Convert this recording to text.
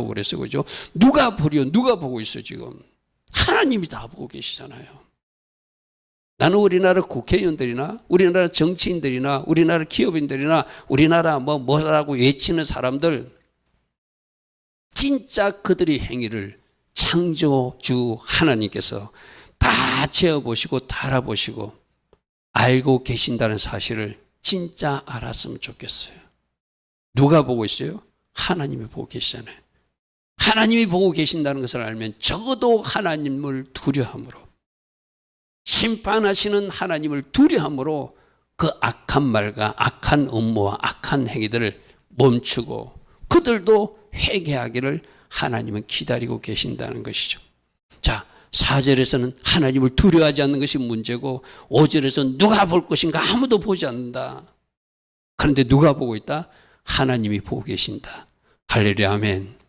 그랬어요. 그죠? 누가 보려, 누가 보고 있어, 지금. 하나님이 다 보고 계시잖아요. 나는 우리나라 국회의원들이나 우리나라 정치인들이나 우리나라 기업인들이나 우리나라 뭐 뭐라고 외치는 사람들 진짜 그들의 행위를 창조주 하나님께서 다 재어보시고 다 알아보시고 알고 계신다는 사실을 진짜 알았으면 좋겠어요. 누가 보고 있어요? 하나님이 보고 계시잖아요. 하나님이 보고 계신다는 것을 알면 적어도 하나님을 두려함으로 심판하시는 하나님을 두려함으로 그 악한 말과 악한 업무와 악한 행위들을 멈추고 그들도 회개하기를 하나님은 기다리고 계신다는 것이죠. 자, 4절에서는 하나님을 두려워하지 않는 것이 문제고 5절에서는 누가 볼 것인가 아무도 보지 않는다. 그런데 누가 보고 있다? 하나님이 보고 계신다. 할렐루야 아멘.